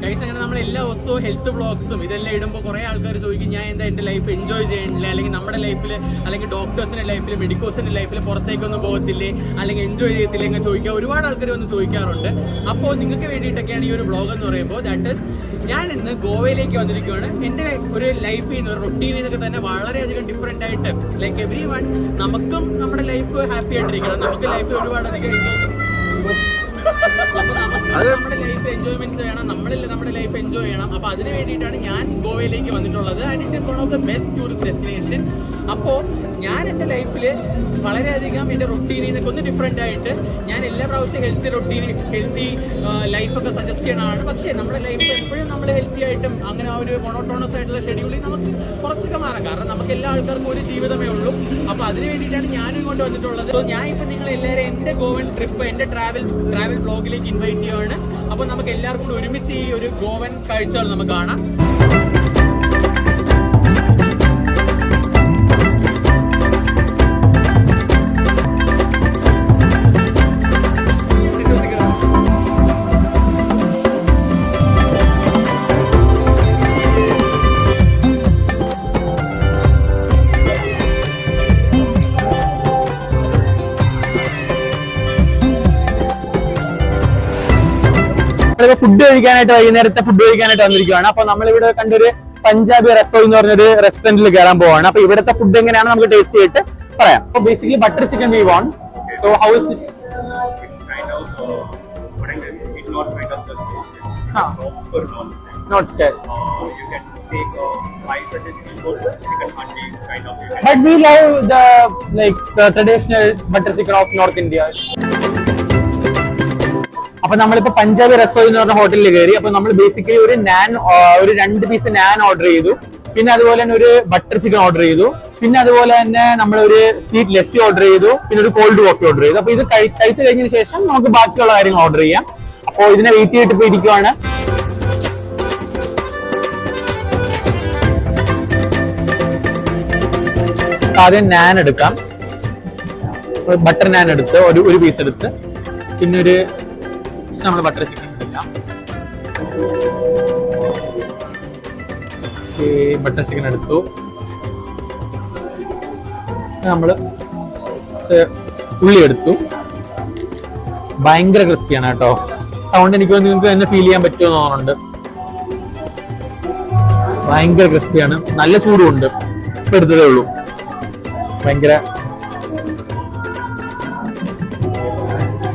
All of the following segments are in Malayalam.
ഗൈസ് അങ്ങനെ നമ്മൾ എല്ലാ ദിവസവും ഹെൽത്ത് ബ്ലോഗ്സും ഇതെല്ലാം ഇടുമ്പോൾ കുറേ ആൾക്കാർ ചോദിക്കും ഞാൻ എന്താ എന്റെ ലൈഫ് എൻജോയ് ചെയ്യണില്ല അല്ലെങ്കിൽ നമ്മുടെ ലൈഫിൽ അല്ലെങ്കിൽ ഡോക്ടേഴ്സിന്റെ ലൈഫിൽ മെഡിക്കോസിന്റെ ലൈഫിൽ പുറത്തേക്കൊന്നും പോകത്തില്ലേ? അല്ലെങ്കിൽ എൻജോയ് ചെയ്യത്തില്ലേ? എന്ന് ചോദിക്കുക ഒരുപാട് ആൾക്കാർ വന്ന് ചോദിക്കാറുണ്ട്. അപ്പോൾ നിങ്ങൾക്ക് വേണ്ടിയിട്ടൊക്കെയാണ് ഈ ഒരു ബ്ലോഗ് എന്ന് പറയുമ്പോൾ ദാറ്റ് ഇസ് ഞാൻ ഇന്ന് ഗോവയിലേക്ക് വന്നിരിക്കുകയാണ്. എന്റെ ഒരു ലൈഫിൽ നിന്ന് ഒരു റൊട്ടീനിൽ നിന്നൊക്കെ തന്നെ വളരെയധികം ഡിഫറെന്റ് ആയിട്ട് ലൈക്ക് എവറി വൺ നമുക്കും നമ്മുടെ ലൈഫ് ഹാപ്പി ആയിട്ടിരിക്കണം. നമുക്ക് ലൈഫിൽ ഒരുപാട് അധികം നമ്മുടെ ലൈഫ് എൻജോയ്മെന്റ്സ് വേണം. നമ്മളില്ല നമ്മുടെ ലൈഫ് എൻജോയ് ചെയ്യണം. അപ്പൊ അതിന് വേണ്ടിയിട്ടാണ് ഞാൻ ഗോവയിലേക്ക് വന്നിട്ടുള്ളത്. And it is one of the best tourist destination അപ്പോൾ ഞാൻ എന്റെ ലൈഫിൽ വളരെയധികം എന്റെ റൊട്ടീനിൽ നിന്നൊക്കെ ഒന്ന് ഡിഫറെന്റ് ആയിട്ട് ഞാൻ എല്ലാ പ്രാവശ്യം ഹെൽത്തി റൊട്ടീൻ ഹെൽത്തി ലൈഫൊക്കെ സജസ്റ്റ് ചെയ്യണതാണ്. പക്ഷേ നമ്മുടെ ലൈഫിൽ എപ്പോഴും നമ്മൾ ഹെൽത്തി ആയിട്ടും അങ്ങനെ ഒരു മൊണോട്ടോണസ് ആയിട്ടുള്ള ഷെഡ്യൂളിൽ നമുക്ക് കുറച്ചൊക്കെ മാറാം. കാരണം നമുക്ക് എല്ലാ ആൾക്കാർക്കും ഒരു ജീവിതമേ ഉള്ളൂ. അപ്പോൾ അതിന് വേണ്ടിയിട്ടാണ് ഞാനും ഇങ്ങോട്ട് വന്നിട്ടുള്ളത്. അപ്പോൾ ഞാൻ ഇപ്പോൾ നിങ്ങൾ എല്ലാവരും എന്റെ ഗോവൻ ട്രിപ്പ് എന്റെ ട്രാവൽ ട്രാവൽ ബ്ലോഗിലേക്ക് ഇൻവൈറ്റ് ചെയ്യുകയാണ് അപ്പോൾ നമുക്ക് എല്ലാവർക്കും കൂടി ഒരുമിച്ച് ഈ ഒരു ഗോവൻ കാഴ്ചകൾ നമുക്ക് കാണാം. നമ്മളിപ്പോ ഫുഡ് കഴിക്കാനായിട്ട് വൈകുന്നേരത്തെ ഫുഡ് കഴിക്കാനായിട്ട് വന്നിരിക്കുകയാണ് അപ്പൊ നമ്മളിവിടെ കണ്ടൊരു പഞ്ചാബി റെസ്റ്റോ എന്ന് പറഞ്ഞൊരു റെസ്റ്റോറന്റിൽ കയറാൻ പോവാണ്. അപ്പൊ ഇവിടുത്തെ ഫുഡ് എങ്ങനെയാണ് നമുക്ക് ടേസ്റ്റ് ചെയ്തിട്ട് പറയാം. അപ്പൊ basically butter chicken weave on so how is of of the. Not stay you can take uh, rice and chicken bowl, chicken handi kind of. Can but we love the like the traditional butter chicken of North India അപ്പൊ നമ്മളിപ്പോ പഞ്ചാബി റെസ്റ്റോ എന്ന് പറഞ്ഞ ഹോട്ടലിൽ കയറി അപ്പൊ നമ്മൾ ബേസിക്കലി ഒരു നാൻ ഒരു രണ്ട് പീസ് നാൻ ഓർഡർ ചെയ്തു. പിന്നെ അതുപോലെ തന്നെ ഒരു ബട്ടർ ചിക്കൻ ഓർഡർ ചെയ്തു. പിന്നെ അതുപോലെ തന്നെ നമ്മൾ ഒരു സ്വീറ്റ് ലസ്സി ഓർഡർ ചെയ്തു. പിന്നെ ഒരു കോൾഡ് കോഫി ഓർഡർ ചെയ്തു. അപ്പൊ ഇത് കഴിച്ചു കഴിഞ്ഞതിന് ശേഷം നമുക്ക് ബാക്കിയുള്ള കാര്യങ്ങൾ ഓർഡർ ചെയ്യാം. അപ്പോൾ ഇതിനെ വെയിറ്റ് ചെയ്തിട്ട് പോയി ഇരിക്കുവാണ് ആദ്യം നാൻ എടുക്കാം. ബട്ടർ നാൻ എടുത്ത് ഒരു ഒരു പീസ് എടുത്ത്. പിന്നെ ഒരു നമ്മൾ ബട്ടർ ചിക്കൻ എടുക്കാം ബട്ടർ ചിക്കൻ എടുത്തു. നമ്മൾ ഉള്ളി എടുത്തു. ഭയങ്കര ക്രിസ്പിയാണ് കേട്ടോ. സൗണ്ട് എനിക്ക് നിങ്ങൾക്ക് തന്നെ ഫീൽ ചെയ്യാൻ പറ്റുമെന്ന് തോന്നുന്നുണ്ട്. ഭയങ്കര ക്രിസ്പിയാണ് നല്ല ചൂടുണ്ട് ഇപ്പൊ എടുത്തതേ ഉള്ളൂ. ഭയങ്കര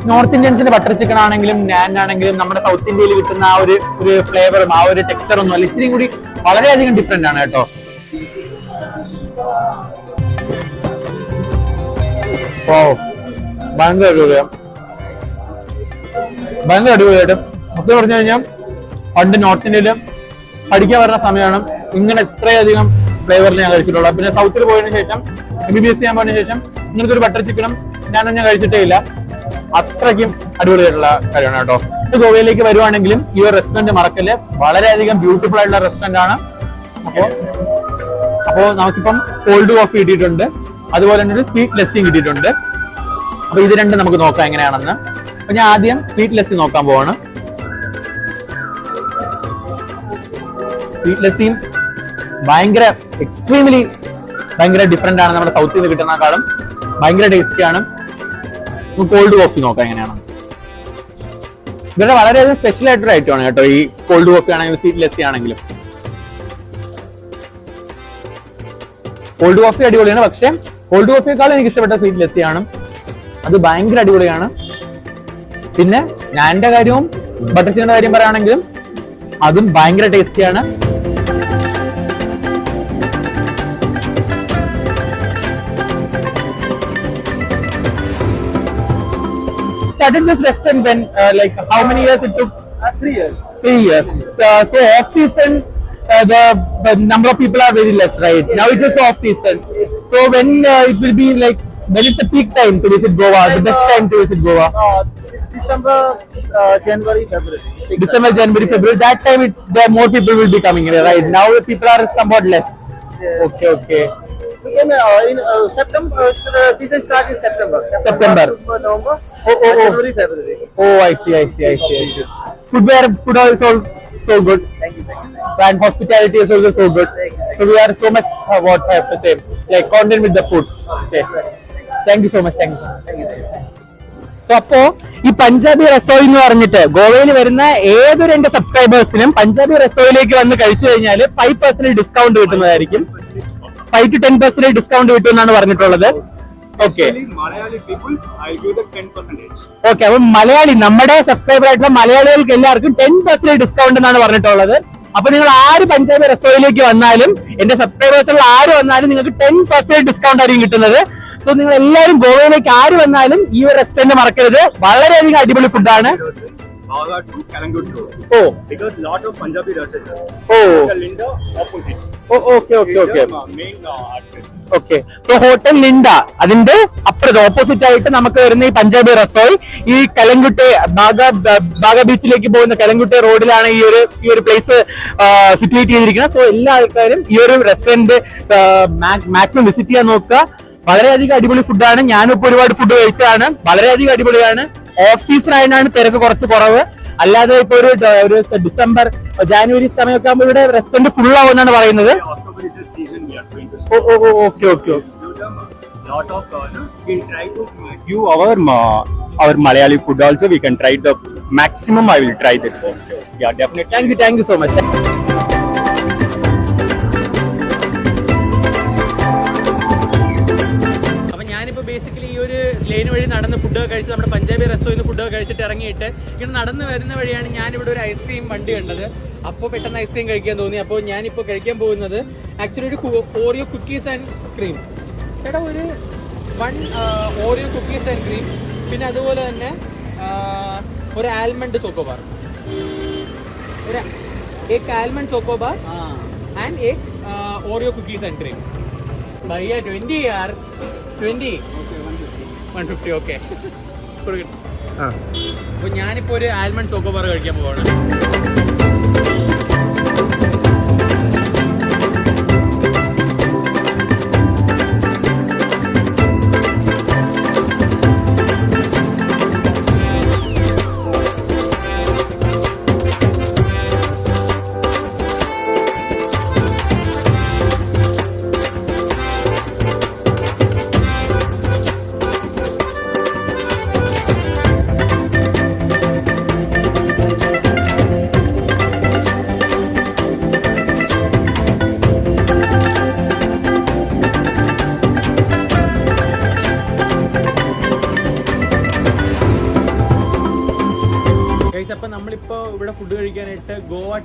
നോർത്ത് ഇന്ത്യൻസിന്റെ ബട്ടർ ചിക്കൻ ആണെങ്കിലും നാൻ ആണെങ്കിലും നമ്മുടെ സൗത്ത് ഇന്ത്യയിൽ കിട്ടുന്ന ആ ഒരു ഒരു ഫ്ലേവറും ആ ഒരു ടെക്സ്ചറും അല്ല. ഇത്രയും കൂടി വളരെയധികം ഡിഫറെന്റ് ആണ് കേട്ടോ. ഓ ഭയങ്കര അടിപൊളിയാണ് ഭയങ്കര അടിപൊളിയായിട്ട് മൊത്തം പറഞ്ഞു കഴിഞ്ഞാൽ പണ്ട് നോർത്ത് ഇന്ത്യയിൽ പഠിക്കാൻ വരുന്ന സമയമാണ് ഇങ്ങനെ ഇത്രയധികം ഫ്ലേവറിൽ ഞാൻ കഴിച്ചിട്ടുള്ളൂ. പിന്നെ സൗത്തിൽ പോയതിനു ശേഷം എം ബി ബി എസ് ചെയ്യാൻ പോയതിനു ശേഷം ഇങ്ങനത്തെ ഒരു ബട്ടർ ചിക്കനും ഞാനൊന്നും കഴിച്ചിട്ടേ ഇല്ല. അത്രയ്ക്കും അടിപൊളിയായിട്ടുള്ള കാര്യമാണ് കേട്ടോ. ഇത് ഗോവയിലേക്ക് വരുവാണെങ്കിലും ഈ ഒരു റെസ്റ്റോറന്റ് മറക്കൽ വളരെയധികം ബ്യൂട്ടിഫുൾ ആയിട്ടുള്ള റെസ്റ്റോറന്റ് ആണ്. അപ്പോ അപ്പോ നമുക്കിപ്പം കോൾഡ് കോഫി കിട്ടിയിട്ടുണ്ട്. അതുപോലെ തന്നെ ഒരു സ്വീറ്റ് ലസ്സിയും കിട്ടിയിട്ടുണ്ട്. അപ്പൊ ഇത് രണ്ടും നമുക്ക് നോക്കാം എങ്ങനെയാണെന്ന്. അപ്പൊ ഞാൻ ആദ്യം സ്വീറ്റ് ലെസ്സി നോക്കാൻ പോവാണ്. സ്വീറ്റ് ലസ്സിയും ഭയങ്കര എക്സ്ട്രീംലി ഭയങ്കര ഡിഫറെന്റ് ആണ് നമ്മുടെ സൗത്തിൽ നിന്ന് കിട്ടുന്നതിനേക്കാളും. ഭയങ്കര ടേസ്റ്റി ആണ്. കോൾഡ് കോഫി നോക്കാം എങ്ങനെയാണ്. ഇവരുടെ വളരെയധികം സ്പെഷ്യൽ ആയിട്ടൊരു ഐറ്റമാണ് കേട്ടോ ഈ കോൾഡ് കോഫി ആണെങ്കിലും സീറ്റ് ലസ്സി ആണെങ്കിലും. കോൾഡ് കോഫി അടിപൊളിയാണ് പക്ഷേ കോൾഡ് കോഫിയേക്കാളും എനിക്ക് ഇഷ്ടപ്പെട്ട സ്വീറ്റ് ലസ്സിയാണ് അത് ഭയങ്കര അടിപൊളിയാണ്. പിന്നെ ഞാന്റെ കാര്യവും ബട്ടർ ചിക്കന്റെ കാര്യം പറയുകയാണെങ്കിലും അതും ഭയങ്കര ടേസ്റ്റിയാണ് started this restaurant when, uh, like, how many years it took? three years. Three years. Uh, so off season, uh, the, the number of people are very less, right? Now it is off season. So when uh, it will be like, when is the peak time to visit Goa? The best time to visit Goa? Uh, December, uh, January, February. December, January, February. That time, it, there more people will be coming, right? Now the people are somewhat less. Yeah. Okay, okay. September September November oh oh oh good and hospitality also so good we are so much what have to say like continue with the food okay so much thank so അപ്പോ ഈ പഞ്ചാബി റസോയി എന്ന് പറഞ്ഞിട്ട് ഗോവയിൽ വരുന്ന ഏതൊരു എന്റെ സബ്സ്ക്രൈബേഴ്സിനും പഞ്ചാബി റസോയിലേക്ക് വന്ന് കഴിച്ചു കഴിഞ്ഞാൽ ഫൈവ് പെർസെന്റ് ഡിസ്കൗണ്ട് കിട്ടുന്നതായിരിക്കും. Five to ten percent discount കിട്ടുമെന്നാണ് പറഞ്ഞിട്ടുള്ളത്. Okay Actually, Malayali people, I'll give 10 percentage. Okay അപ്പൊ മലയാളി നമ്മുടെ സബ്സ്ക്രൈബർ ആയിട്ടുള്ള മലയാളികൾക്ക് എല്ലാവർക്കും ടെൻ പെർസെന്റ് ഡിസ്കൗണ്ട് എന്നാണ് പറഞ്ഞിട്ടുള്ളത്. അപ്പൊ നിങ്ങൾ ആര് പഞ്ചാബ് റെസ്റ്റോയിലേക്ക് വന്നാലും എന്റെ സബ്സ്ക്രൈബേഴ്സുള്ള ആര് വന്നാലും നിങ്ങൾക്ക് ടെൻ പെർസെന്റ് ഡിസ്കൗണ്ട് ആയിരിക്കും കിട്ടുന്നത്. സോ നിങ്ങൾ എല്ലാവരും ഗോവയിലേക്ക് ആര് വന്നാലും ഈ ഒരു റെസ്റ്റോറന്റ് മറക്കരുത്. വളരെയധികം അടിപൊളി ഫുഡാണ് Baga to Kalangut Road. Oh Because lot of Punjabi. Oh The Linda opposite. Okay okay, Is okay. the uh, main uh, address. Okay so hotel Linda അതിന്റെ അപ്പുറത്ത് ഓപ്പോസിറ്റ് ആയിട്ട് നമുക്ക് വരുന്ന ഈ പഞ്ചാബി റസോയ് ഈ കലങ്കുട്ടെ ബാഗ ബാഗ ബീച്ചിലേക്ക് പോകുന്ന കലങ്കുട്ടെ റോഡിലാണ് ഈ ഒരു ഈ ഒരു പ്ലേസ് സിറ്റുവേറ്റ് ചെയ്തിരിക്കുന്നത് സോ എല്ലാ ആൾക്കാരും ഈ ഒരു റെസ്റ്റോറന്റ് മാക്സിമം വിസിറ്റ് ചെയ്യാൻ നോക്കുക വളരെയധികം അടിപൊളി ഫുഡാണ് ഞാനിപ്പോ ഒരുപാട് ഫുഡ് കഴിച്ചതാണ് വളരെയധികം അടിപൊളിയാണ് ഓഫ് സീസൺ ആയതാണ് തിരക്ക് കുറച്ച് കുറവ്. അല്ലാതെ ഇപ്പൊ ഒരു ഒരു ഡിസംബർ ജാനുവരി സമയമൊക്കെ ആകുമ്പോൾ ഇവിടെ റെസ്റ്റോറന്റ് ഫുൾ ആവുമെന്നാണ് പറയുന്നത്. Okay okay Malayali food also we can try the maximum I will try this thank you thank you so much ഫുഡൊക്കെ കഴിച്ച് നമ്മുടെ പഞ്ചാബി റെസ്റ്റോയിൽ നിന്ന് ഫുഡൊക്കെ കഴിച്ചിട്ട് ഇറങ്ങിയിട്ട് ഇങ്ങനെ നടന്ന് വരുന്ന വഴിയാണ് ഞാനിവിടെ ഒരു ഐസ്ക്രീം വണ്ടി കണ്ടത് അപ്പോൾ പെട്ടെന്ന് ഐസ്ക്രീം കഴിക്കാൻ തോന്നി അപ്പോൾ ഞാനിപ്പോൾ കഴിക്കാൻ പോകുന്നത് ആക്ച്വലി ഒരു ഓറിയോ കുക്കീസ് ആൻഡ് ക്രീം ചേട്ടാ ഒരു one Oreo cookies and cream പിന്നെ അതുപോലെ തന്നെ ആ, ഒരു ആൽമണ്ട് ചോക്കോബാർ ഒരു एक आलमंड चोकोबार एंड एक ओरियो कुकीज एंड क्रीम भैया ट्वेंटी यार ട്വന്റി one fifty okay അപ്പൊ ഞാനിപ്പോ ഒരു ആൽമണ്ട് ചോക്കോ ചോക്കോബാർ കഴിക്കാൻ പോവാണ്.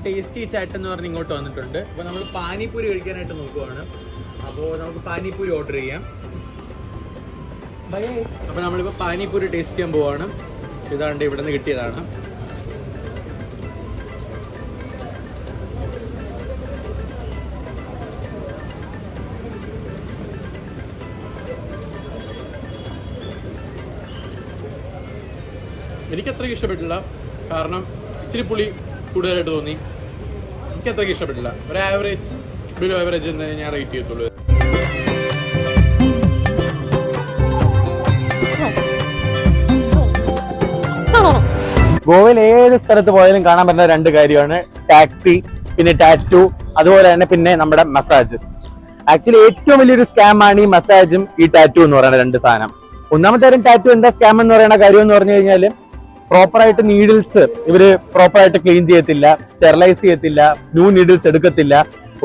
ടേസ്റ്റി ചാറ്റ് എന്ന് പറഞ്ഞ് ഇങ്ങോട്ട് വന്നിട്ടുണ്ട്. അപ്പോൾ നമ്മൾ പാനിപ്പൂരി കഴിക്കാനായിട്ട് നോക്കുവാണ്. അപ്പോൾ നമുക്ക് പാനിപ്പൂരി ഓർഡർ ചെയ്യാം. അപ്പോൾ നമ്മളിപ്പോൾ പാനിപ്പൂരി ടേസ്റ്റ് ചെയ്യാൻ പോവാണ്. ഇതാണ്ട് ഇവിടെ നിന്ന് കിട്ടിയതാണ്. എനിക്ക് അത്രയ്ക്ക് ഇഷ്ടപ്പെട്ടില്ല. കാരണം ഇച്ചിരി പുളി കൂടുതലായിട്ട് തോന്നി. എനിക്ക് അത്രയ്ക്ക് ഇഷ്ടപ്പെട്ടില്ല. ഒരു ആവറേജ് ബിലോ ആവറേജ് എന്ന് ഞാൻ റേറ്റ് ചെയ്യത്തുള്ളൂ. ഗോവയിൽ ഏത് സ്ഥലത്ത് പോയാലും കാണാൻ പറ്റുന്ന രണ്ട് കാര്യമാണ്. ടാക്സി പിന്നെ ടാറ്റു അതുപോലെ തന്നെ പിന്നെ നമ്മുടെ മസാജ് ആക്ച്വലി ഏറ്റവും വലിയൊരു സ്കാം ആണ് ഈ മസാജും ഈ ടാറ്റു എന്ന് പറയുന്ന രണ്ട് സാധനം. ഒന്നാമത്തെ കാര്യം ടാറ്റു എന്താ സ്കാം എന്ന് പറയുന്ന കാര്യം എന്ന് പറഞ്ഞു കഴിഞ്ഞാൽ പ്രോപ്പർ ആയിട്ട് നീഡിൽസ് പ്രോപ്പർ ആയിട്ട് ക്ലീൻ ചെയ്യത്തില്ല സ്റ്റെറിലൈസ് ചെയ്യത്തില്ല ന്യൂ നീഡിൽസ് എടുക്കത്തില്ല.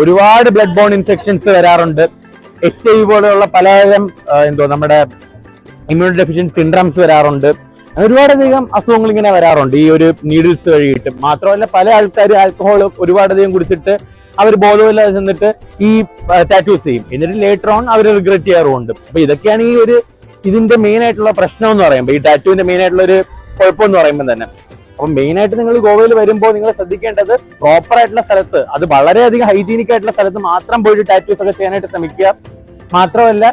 ഒരുപാട് ബ്ലഡ് ബോൺ ഇൻഫെക്ഷൻസ് വരാറുണ്ട്. എച്ച് ഐ പോലെയുള്ള പലതരം എന്തോ നമ്മുടെ ഇമ്മ്യൂണി ഡെഫിഷ്യൻസി സിൻഡ്രംസ് വരാറുണ്ട്. ഒരുപാടധികം അസുഖങ്ങൾ ഇങ്ങനെ വരാറുണ്ട് ഈ ഒരു നീഡിൽസ് വഴിയിട്ട്. മാത്രമല്ല പല ആൾക്കാരും ആൽക്കഹോൾ ഒരുപാടധികം കുടിച്ചിട്ട് അവർ ബോധമില്ലാതെ ചെന്നിട്ട് ഈ ടാറ്റൂസ് ചെയ്യും. എന്നിട്ട് ലേറ്റർ ഓൺ അവർ റിഗ്രറ്റ് ചെയ്യാറുമുണ്ട്. അപ്പൊ ഇതൊക്കെയാണ് ഈ ഒരു ഇതിന്റെ മെയിൻ ആയിട്ടുള്ള പ്രശ്നം എന്ന് പറയുമ്പോൾ ഈ ടാറ്റുവിന്റെ മെയിൻ ആയിട്ടുള്ള ഒരു കുഴപ്പം എന്ന് പറയുമ്പോൾ തന്നെ. അപ്പൊ മെയിൻ ആയിട്ട് നിങ്ങൾ ഗോവയിൽ വരുമ്പോൾ നിങ്ങൾ ശ്രദ്ധിക്കേണ്ടത് പ്രോപ്പർ ആയിട്ടുള്ള സ്ഥലത്ത് അത് വളരെയധികം ഹൈജീനിക് ആയിട്ടുള്ള സ്ഥലത്ത് മാത്രം പോയിട്ട് ടാറ്റൂസ് ഒക്കെ ചെയ്യാനായിട്ട് ശ്രമിക്കുക. മാത്രമല്ല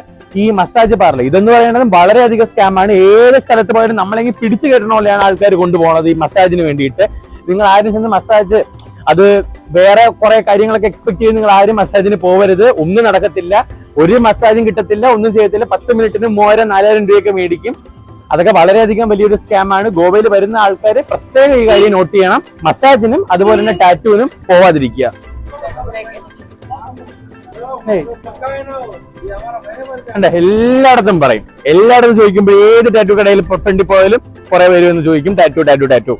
ഈ മസാജ് പാർലർ ഇതെന്ന് പറയുന്നത് വളരെയധികം സ്കാം ആണ്. ഏത് സ്ഥലത്ത് പോയാലും നമ്മളെങ്കിൽ പിടിച്ചു കെട്ടണ പോലെയാണ് ആൾക്കാർ കൊണ്ടുപോകുന്നത് ഈ മസാജിന് വേണ്ടിയിട്ട്. നിങ്ങൾ ആരും ചെന്ന് മസാജ് അത് വേറെ കുറെ കാര്യങ്ങളൊക്കെ എക്സ്പെക്ട് ചെയ്ത് നിങ്ങൾ ആരും മസാജിന് പോവരുത്. ഒന്നും നടക്കത്തില്ല. ഒരു മസാജും കിട്ടത്തില്ല ഒന്നും ചെയ്യത്തില്ല. പത്ത് മിനിറ്റിന് മൂവായിരം നാലായിരം രൂപയൊക്കെ മേടിക്കും. അതൊക്കെ വളരെയധികം വലിയൊരു സ്കാം ആണ്. ഗോവയിൽ വരുന്ന ആൾക്കാർ പ്രത്യേകം ഈ കാര്യം നോട്ട് ചെയ്യണം. മസാജിനും അതുപോലെ തന്നെ ടാറ്റുവിനും പോവാതിരിക്കുക. എല്ലായിടത്തും പറയും. എല്ലായിടത്തും ചോദിക്കുമ്പോൾ ഏത് ടാറ്റു കടയിൽ പൊട്ടണ്ടി പോയാലും കുറെ പേര് എന്ന് ചോദിക്കും ടാറ്റു ടാറ്റു ടാറ്റു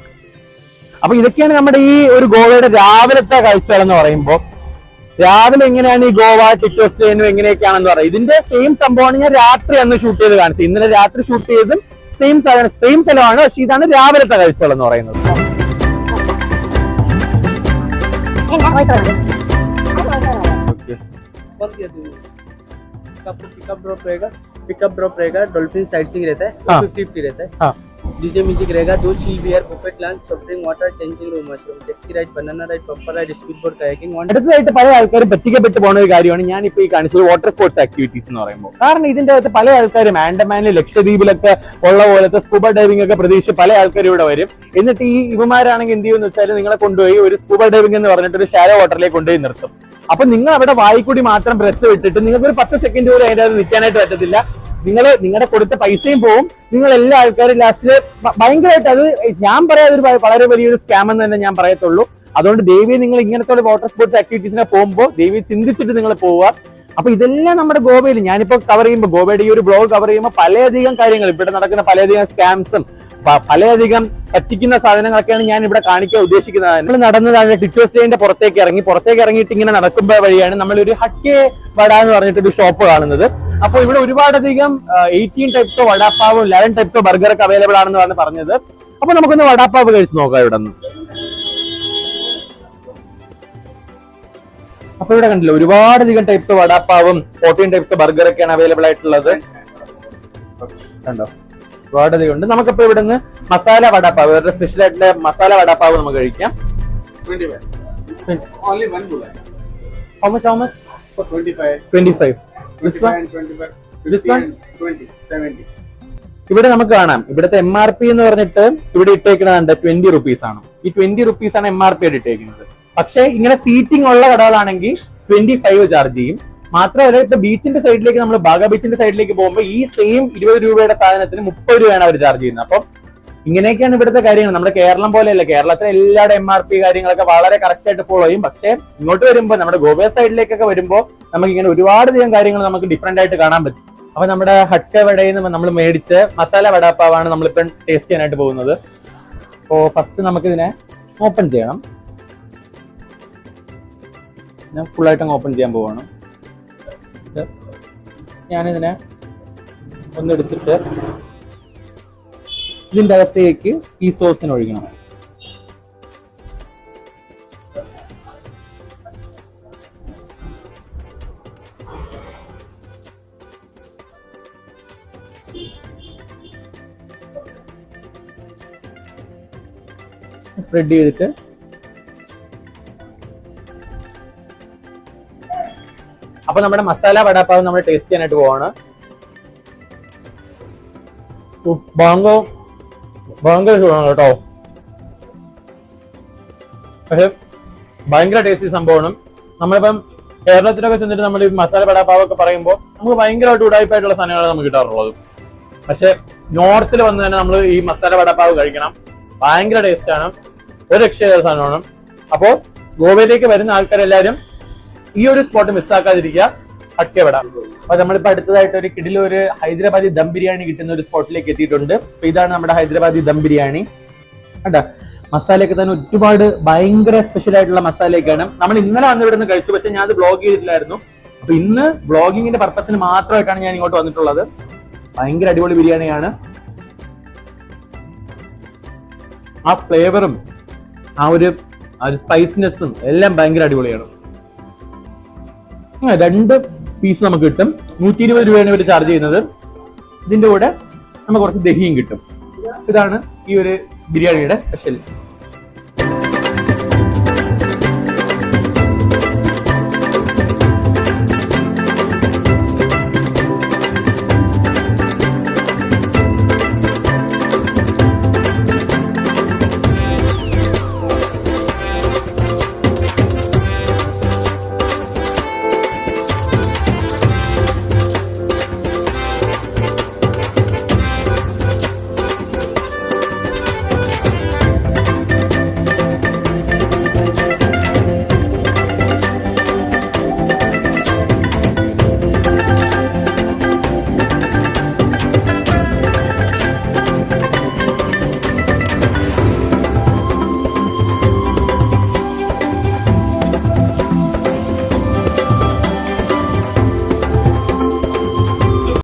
അപ്പൊ ഇതൊക്കെയാണ് നമ്മുടെ ഈ ഒരു ഗോവയുടെ രാവിലത്തെ കാഴ്ചകൾ എന്ന് പറയുമ്പോൾ രാവിലെ എങ്ങനെയാണ് ഈ ഗോവ ടിറ്റോസ്റ്റേനും എങ്ങനെയൊക്കെയാണെന്ന് പറയാം ഇതിന്റെ സെയിം സംഭവമാണ് ഞാൻ രാത്രി അന്ന് ഷൂട്ട് ചെയ്ത് കാണിച്ചത്. ഇന്നലെ രാത്രി ഷൂട്ട് ചെയ്തതും സെയിം സാധനം സെയിം സ്ഥലമാണ് പക്ഷെ ഇതാണ് രാവിലത്തെ കാഴ്ചകൾ എന്ന് പറയുന്നത് कौन किया तूने आपको पिकअप ड्रॉप रहेगा पिकअप ड्रॉप रहेगा डॉल्फिन साइड सिंग रहता है हाँ। फिफ्टी फिफ्टी रहता है हाँ डीजे म्यूजिक रहेगा दो chill beer buffet lunch soft drink water changing room mushroom taxi ride banana ride bumper ride speed boat kayaking one അടുത്തതായിട്ട് പല ആൾക്കാരും പറ്റിക്കപ്പെട്ട് പോകുന്ന ഒരു കാര്യമാണ് ഞാൻ ഇപ്പൊ ഈ കാണിച്ചത് വാട്ടർ സ്പോർട്സ് ആക്ടിവിറ്റീസ് എന്ന് പറയുമ്പോൾ കാരണം ഇതിന്റെ അകത്ത് പല ആൾക്കാരും ആൻഡമാനിൽ ലക്ഷദ്വീപിലൊക്കെ ഉള്ള പോലത്തെ സ്കൂബ ഡൈവിംഗ് ഒക്കെ പ്രതീക്ഷിച്ച് പല ആൾക്കാരും ഇവിടെ വരും എന്നിട്ട് ഈ ഇവമാരാണെങ്കിൽ എന്ത് ചെയ്യുമെന്ന് വെച്ചാൽ നിങ്ങളെ കൊണ്ടുപോയി ഒരു സ്കൂബ ഡൈവിംഗ് എന്ന് പറഞ്ഞിട്ട് ഒരു ഷാലോ വാട്ടറിലേക്ക് കൊണ്ടുപോയി നിർത്തും അപ്പൊ നിങ്ങൾ അവിടെ വായിക്കൂടി മാത്രം ബ്രത്ത് വിട്ടിട്ട് നിങ്ങൾക്ക് ഒരു പത്ത് സെക്കൻഡ് പോലും അതിന്റെ അകത്ത് നിൽക്കാനായിട്ട് പറ്റത്തില്ല നിങ്ങൾ നിങ്ങളുടെ കൊടുത്ത പൈസയും പോവും. നിങ്ങൾ എല്ലാ ആൾക്കാരും ലാസ്റ്റിൽ ഭയങ്കരമായിട്ട് അത് ഞാൻ പറയാതൊരു വളരെ വലിയൊരു സ്കാം എന്ന് തന്നെ ഞാൻ പറയത്തുള്ളൂ. അതുകൊണ്ട് ദേവി നിങ്ങൾ ഇങ്ങനത്തെ വാട്ടർ സ്പോർട്സ് ആക്ടിവിറ്റീസിനെ പോകുമ്പോൾ ദേവി ചിന്തിച്ചിട്ട് നിങ്ങൾ പോവുക. അപ്പൊ ഇതെല്ലാം നമ്മുടെ ഗോവയിൽ ഞാനിപ്പോ കവർ ചെയ്യുമ്പോൾ ഗോവയുടെ ഈ ഒരു ബ്ലോഗ് കവർ ചെയ്യുമ്പോൾ പലയധികം കാര്യങ്ങൾ ഇവിടെ നടക്കുന്ന പലയധികം സ്കാംസും പലയധികം പറ്റിക്കുന്ന സാധനങ്ങളൊക്കെയാണ് ഞാൻ ഇവിടെ കാണിക്കാൻ ഉദ്ദേശിക്കുന്നത്. നമ്മൾ നടന്നതാണ് ടിറ്റോസ്റ്റേന്റെ പുറത്തേക്ക് ഇറങ്ങി പുറത്തേക്ക് ഇറങ്ങിയിട്ട് ഇങ്ങനെ നടക്കുമ്പോൾ വഴിയാണ് നമ്മൾ ഒരു ഹക്കെ വട എന്ന് പറഞ്ഞിട്ട് ഒരു ഷോപ്പ് കാണുന്നത്. അപ്പോൾ ഇവിടെ ഒരുപാടധികം എയ്റ്റീൻ ടൈപ്സ് ഓഫ് വടാപ്പാവും ലെവൻ ടൈപ്സ് ഓഫ് ബർഗർ ഒക്കെ അവൈലബിൾ ആണെന്നാണ് പറഞ്ഞത്. അപ്പൊ നമുക്കൊന്ന് വടാപ്പാവ് കഴിച്ച് നോക്കാം ഇവിടെ നിന്ന്. അപ്പൊ ഇവിടെ കണ്ടില്ല ഒരുപാടധികം ടൈപ്സ് വടാപ്പാവും ഫോർട്ടീൻ ടൈപ്സ് ബർഗർ ഒക്കെയാണ് അവൈലബിൾ ആയിട്ടുള്ളത്. കണ്ടോ? ഉണ്ട് നമുക്കിപ്പോ ഇവിടുന്ന് മസാല വടാപ്പാവ് ഇവരുടെ സ്പെഷ്യൽ ആയിട്ടുള്ള മസാല വടാപ്പാവ് നമുക്ക് കഴിക്കാം 25. Only one gulab. How much how For 25. Twenty five 25 25. This 50 one? 20. 70. ഇവിടെ നമുക്ക് കാണാം ഇവിടുത്തെ എം ആർ പി എന്ന് പറഞ്ഞിട്ട് ഇവിടെ ഇട്ടേക്കുന്നത് ട്വന്റി റുപ്പീസ് ആണ് ഈ ട്വന്റി റുപ്പീസ് ആണ് എം ആർ പി ആയിട്ട് ഇട്ടേക്കുന്നത് പക്ഷേ ഇങ്ങനെ സീറ്റിംഗ് ഉള്ള കടകളാണെങ്കിൽ ട്വന്റി ഫൈവ് ചാർജ് ചെയ്യും മാത്രമല്ല ഇപ്പൊ ബീച്ചിന്റെ സൈഡിലേക്ക് നമ്മൾ ബാഗ ബീച്ചിന്റെ സൈഡിലേക്ക് പോകുമ്പോൾ ഈ സെയിം ഇരുപത് രൂപയുടെ സാധനത്തിന് മുപ്പത് രൂപയാണ് അവർ ചാർജ് ചെയ്യുന്നത്. അപ്പം ഇങ്ങനെയൊക്കെയാണ് ഇവിടുത്തെ കാര്യങ്ങൾ. നമ്മുടെ കേരളം പോലെയല്ല. കേരളത്തിലെ എല്ലാവരുടെ എം ആർ പി കാര്യങ്ങളൊക്കെ വളരെ കറക്റ്റ് ആയിട്ട് ഫോളോ ചെയ്യും. പക്ഷേ ഇങ്ങോട്ട് വരുമ്പോൾ നമ്മുടെ ഗോവ സൈഡിലേക്കൊക്കെ വരുമ്പോൾ നമുക്ക് ഇങ്ങനെ ഒരുപാട് അധികം കാര്യങ്ങൾ നമുക്ക് ഡിഫറെന്റ് ആയിട്ട് കാണാൻ പറ്റും. അപ്പൊ നമ്മുടെ ഹട്ട വടയിൽ നിന്ന് നമ്മൾ മേടിച്ച് മസാല വടാപ്പാവാണ് നമ്മളിപ്പം ടേസ്റ്റ് ചെയ്യാനായിട്ട് പോകുന്നത്. അപ്പോ ഫസ്റ്റ് നമുക്ക് ഇതിനെ ഓപ്പൺ ചെയ്യണം ഞാൻ ഫുള്ളായിട്ട് ഓപ്പൺ ചെയ്യാൻ പോവാണ്. ഞാനിതിനെ ഒന്നെടുത്തിട്ട് ഇതിന്റെ അകത്തേക്ക് ഈ സോസിന് ഒഴിക്കണം. സ്പ്രെഡ് ചെയ്തിട്ട് അപ്പൊ നമ്മുടെ മസാല വടാപ്പാവ് നമ്മൾ ടേസ്റ്റ് ചെയ്യാനായിട്ട് പോവാണ്. ബാങ്കോ ഭയങ്കര ചൂടാണ് കേട്ടോ. പക്ഷെ ഭയങ്കര ടേസ്റ്റി സംഭവമാണ്. നമ്മളിപ്പം കേരളത്തിലൊക്കെ ചെന്നിട്ട് നമ്മൾ ഈ മസാല വടാപ്പാവൊക്കെ പറയുമ്പോൾ നമുക്ക് ഭയങ്കരമായിട്ട് ഉടായ്പായിട്ടുള്ള സാധനങ്ങളാണ് നമുക്ക് കിട്ടാറുള്ളത്. പക്ഷെ നോർത്തിൽ വന്ന് തന്നെ നമ്മൾ ഈ മസാല വടാപ്പാവ് കഴിക്കണം. ഭയങ്കര ആണ്. ഒരു രക്ഷയില്ലാത്ത സാധനമാണ്. അപ്പോൾ ഗോവയിലേക്ക് വരുന്ന ആൾക്കാരെല്ലാവരും ഈ ഒരു സ്പോട്ട് മിസ്സാക്കാതിരിക്കുക അട്ടവട അപ്പൊ നമ്മളിപ്പോ അടുത്തതായിട്ട് ഒരു കിടിൽ ഒരു ഹൈദരാബാദി ദം ബിരിയാണി കിട്ടുന്ന ഒരു സ്പോട്ടിലേക്ക് എത്തിയിട്ടുണ്ട്. അപ്പൊ ഇതാണ് നമ്മുടെ ഹൈദരാബാദി ദം ബിരിയാണി. കണ്ടാ? മസാലയൊക്കെ തന്നെ ഒരുപാട് ഭയങ്കര സ്പെഷ്യൽ ആയിട്ടുള്ള മസാലയൊക്കെയാണ്. നമ്മൾ ഇന്നലെ വന്ന് ഇവിടെ നിന്ന് കഴിച്ചു. പക്ഷെ ഞാൻ അത് ബ്ലോഗ് ചെയ്തിട്ടില്ലായിരുന്നു. അപ്പൊ ഇന്ന് ബ്ലോഗിങ്ങിന്റെ പർപ്പസിന് മാത്രമായിട്ടാണ് ഞാൻ ഇങ്ങോട്ട് വന്നിട്ടുള്ളത്. ഭയങ്കര അടിപൊളി ബിരിയാണിയാണ്. ആ ഫ്ലേവറും ആ ഒരു ആ ഒരു സ്പൈസിനെസ്സും എല്ലാം ഭയങ്കര അടിപൊളിയാണ്. രണ്ട് പീസ് നമുക്ക് കിട്ടും. നൂറ്റി ഇരുപത് രൂപയാണ് ഇവർ ചാർജ് ചെയ്യുന്നത്. ഇതിന്റെ കൂടെ നമുക്ക് കുറച്ച് ദഹിയും കിട്ടും. ഇതാണ് ഈ ഒരു ബിരിയാണിയുടെ സ്പെഷ്യൽ